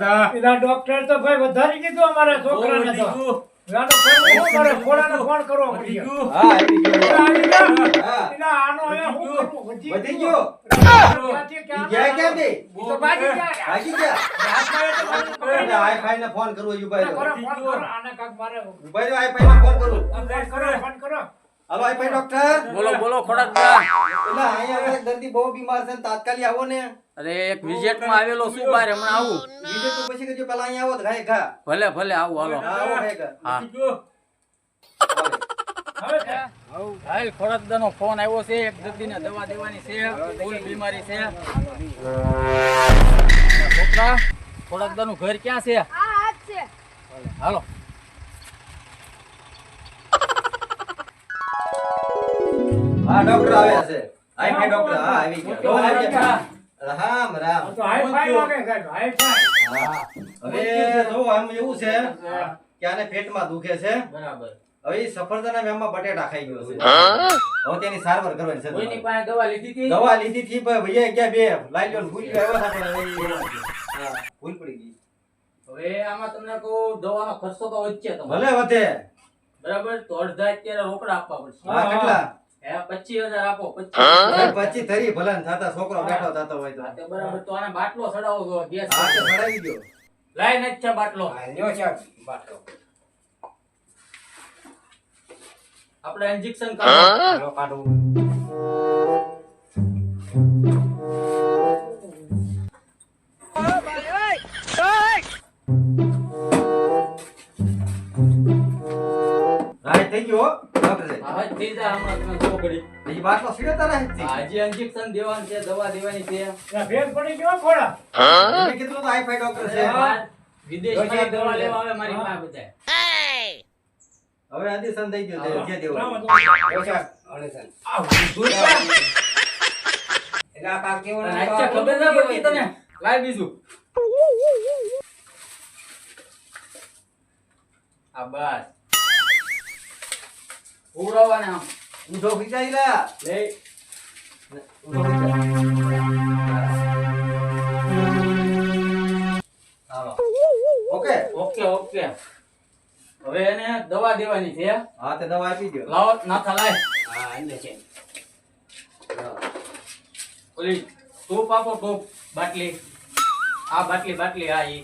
દાદા પેલા ડોક્ટર તો ભાઈ વધારી દીધું અમારા છોકરાને તો. ફોન કરે? ફોન કરો, હાલો હાઈ ફાઈ ડોક્ટર બોલો બોલો ખોડકદા એટલે અહીંયા એક દર્દી બહુ બીમાર છે ને તાત્કાલિક આવો ને. અરે એક વિઝિટમાં આવેલો શું બાર હમણાં આવું. બીજે તો પછી કરજો પેલા અહીંયા આવો તો ઘાય ઘા. ભલે ભલે આવો હાલો. આવો ઘાય ઘા. હા. હવે હાલ નો ફોન આવ્યો છે એક દર્દીને દવા દેવાની છે ફૂલ બીમારી છે. છોકરા ખોડકદા નું ઘર ક્યાં છે. હાલો. હા ડોક્ટર આવ્યા છે. હાઈ ફાઈ ડોક્ટર હા આવી ગયા? રામ રામ. તો હાઈ ફાઈ લાગે સાહેબ, હાઈ ફાઈ. હા હવે જો આમ એવું છે કે આને પેટમાં દુખે છે. બરાબર. હવે ઈ સફરજન બટેટા ખાઈ ગયો છે. હવે તેની સારવાર કરવાની છે કોઈની પાસે દવા લીધી હતી? દવા લીધી થી પણ ભૈયા ક્યાં બે લાઈ લ્યો ને ગયો આવ્યા હતા ભૂલ પડી ગઈ. હવે આમાં તમને કહું દવાનો ખર્ચો તો વચ્ચે તમારે. ભલે વધે. બરાબર? તો અડધા અત્યારે રોકડા આપવા પડશે. હા કેટલા? આપો થરી ભલે ને છોકરો બેઠો થતો હોય તો. બરાબર તો આને બાટલો ચડાવો છો ગેસ હા તો ચડાવી ગયો લાઈ નથી છે બાટલો. આપણે ઇન્જેક્શન કાઢો. હા થઈ ગયો હો, હા થઈ જાય હમણાં તમે જો બાટલો સીધો તારા હાથથી. ઇન્જેક્શન દેવાનું છે દવા દેવાની છે. આ પડી ગયો ઘોડા. મેં કીધું તો હાઈ ડોક્ટર છે? વિદેશમાં દવા લેવા આવે મારી પાસે બધાય. હવે આદેશન થઈ ગયો છે, જે દેવું રામ. હોય. હતું. આ ભૂલકા. અને આચ્છા ખબર ના પડતી તને? લાય બીજું. આ બસ. ઉડાવવાને આમ. ઊંધો ખીચાઈ લા. લે. ઊંધો ઓકે. Okay okay. હવે એને દવા દેવાની છે. હા તે દવા આપી દો લાવો નાથા લાય. ઓલી ટોપ આપો ટોપ બાટલી. આ બાટલી બાટલી આ ઈ.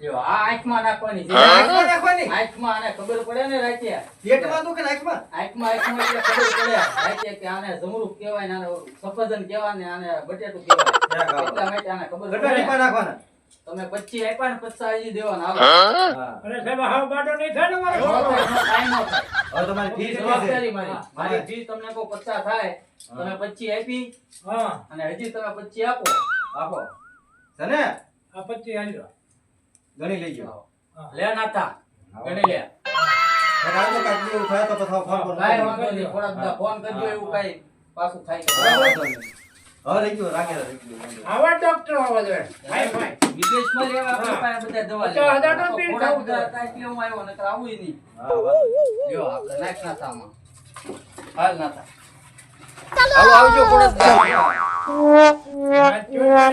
જો આ આંખમાં નાખવાની છે. આંખમાં નાખવાની? આંખમાં આને ખબર પડે ને રાતે પેટમાં દુખે આંખમાં? આંખમાં આંખમાં એટલે ખબર પડે. રાતે કે આને જમરૂખ કહેવાય ને આને સફરજન કહેવાય ને આને બટેટું કહેવાય. એટલા માટે આને ખબર પડે. નાખવાના? તમે પચી આપ્યા ને પચાસ દેવાના હાલો અરે સાહેબ હાવ બાટો નહીં થાય ને મારો નો તમારી ફી જવાબદારી મારી. મારી ફી તમને કોઈ પચાસ થાય. તમે પચી આપી. હા. અને હજી તમે પચી આપો. આપો. છે ને? આ પચી હાલ્યો. ગણી લેજો. લે નાતા ગણી લે આ તો એવું થાય તો તો ફોન કરો. કાંઈ વાંધો નહીં થોડાક દા ફોન કરજો એવું કાંઈ પાછું થાય. બરાબર. હવે રહી ગયો રાખે રહી ગયું. આવા ડોક્ટર આવા જોઈએ હાઈ ભાઈ વિદેશમાં લેવા આપણા પાસે બધા દવા લેવા. હજાર તો પીને થોડા ખાવું બધા જોઈએ. હતા હું આવ્યો નકર આવું નહીં નહીં. લ્યો આપણે નાખ હાલ નાથા હાલો આવજો કોડસ આ ચોરી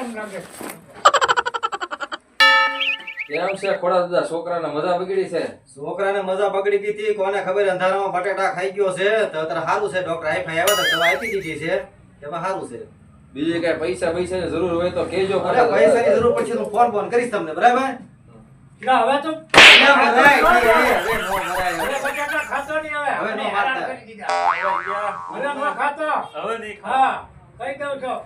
એમ લાગે. કેમ છે ખોડા દાદા છોકરાને મજા બગડી છે છોકરાને મજા બગડી ગઈ હતી કોને ખબર અંધારામાં બટેટા ખાઈ ગયો છે તો અત્યારે સારું છે ડોક્ટર હાઈ ફાઈ આવ્યા દવા આપી દીધી છે તેમાં સારું છે બીજી કઈ પૈસા પૈસા ની જરૂર હોય તો કેજો અરે પૈસાની જરૂર પડશે હું ફોન ફોન કરીશ તમને બરાબર ના, હવે તો ના નો ખાતો નહીં હવે. હવે નો મને હેરાન મારતા. કરી દીધા. હવે નો ખાતો. હવે નહીં હા, કહી દઉં છું.